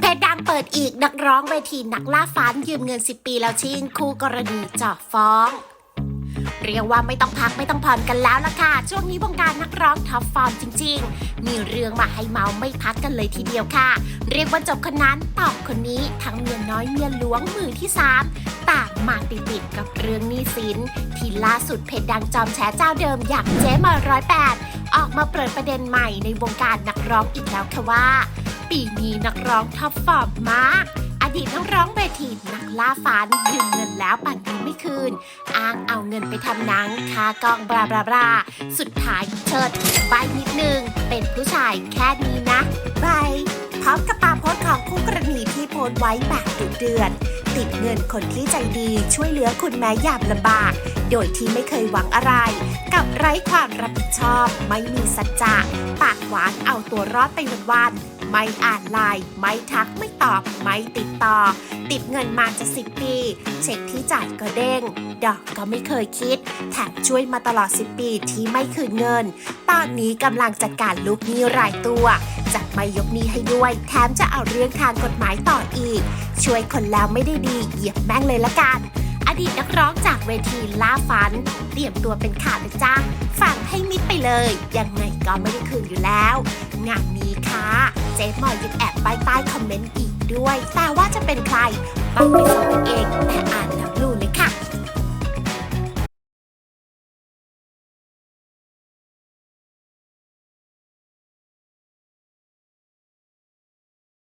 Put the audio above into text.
เพจดังเปิดอีกนักร้องเวทีนักล่าฝันยืมเงิน 10 ปีแล้วชิงคู่กรณีเจาะฟ้อง เรียกว่าไม่ต้องพักไม่ต้องผ่อนกันแล้วล่ะค่ะ ช่วงนี้วงการนักร้องท็อปฟอร์มจริง ๆ มีเรื่องมาให้เมาไม่พักกันเลยทีเดียวค่ะ เรียกว่าจบคนนั้นตอบคนนี้ทั้งเมียน้อยเมียหลวงมือที่สามต่างมาติดๆกับเรื่องหนี้สินที่ล่าสุดเพจดังจอมแฉเจ้าเดิมอย่างเจ๊มาร้อยแปดออกมาเปิดประเด็นใหม่ในวงการนักร้องอีกแล้วค่ะว่า ปีนี้นักร้องท็อปฟอร์มมาก อดีตนักร้องเวทีนักล่าฝันยืมเงินแล้วปั่นนี้ไม่คืน อ้างเอาเงินไปทำหนังคากองบลาบลาบลาสุดท้ายเชิดใบนิดนึง เป็นผู้ชายแค่นี้นะใบพร้อมกับปาโพสต์ของคู่กรณีที่โพสไว้แบบดุเดือดติดเงินคนที่ใจดีช่วยเหลือคุณแม้ยามลำบาก โดยที่ไม่เคยหวังอะไร กับไร้ความรับผิดชอบ ไม่มีสัจจะ ปากหวานเอาตัวรอดไปวัน ไม่อ่านไลน์ไม่ทักไม่ตอบ ไม่ติดต่อ ติดเงินมาจะสิบปี เช็คที่จ่ายก็เด้ง ดอกก็ไม่เคยคิด แถมช่วยมาตลอด 10 ปีที่ไม่คืนเงิน ตอนนี้กำลังจัดการลูกหนี้รายตัวจะไม่ยกหนี้ให้ด้วย แถมจะเอาเรื่องทางกฎหมายต่ออีก ช่วยคนแล้วไม่ได้ดีเหยียบแม่งเลยละกันอดีตนักร้องจากเวทีล่าฝัน เตรียมตัวเป็นขาวนะจ๊ะฟังให้มิดไปเลย ยังไงก็ไม่ได้คืนอยู่แล้ว งานนี้ค่ะ จ๊มอยยังแอบใต้ใต้คอมเมนต์อีกด้วย แต่ว่าจะเป็นใครต้องไปฟังเองแต่อ่านแล้วรู้เลย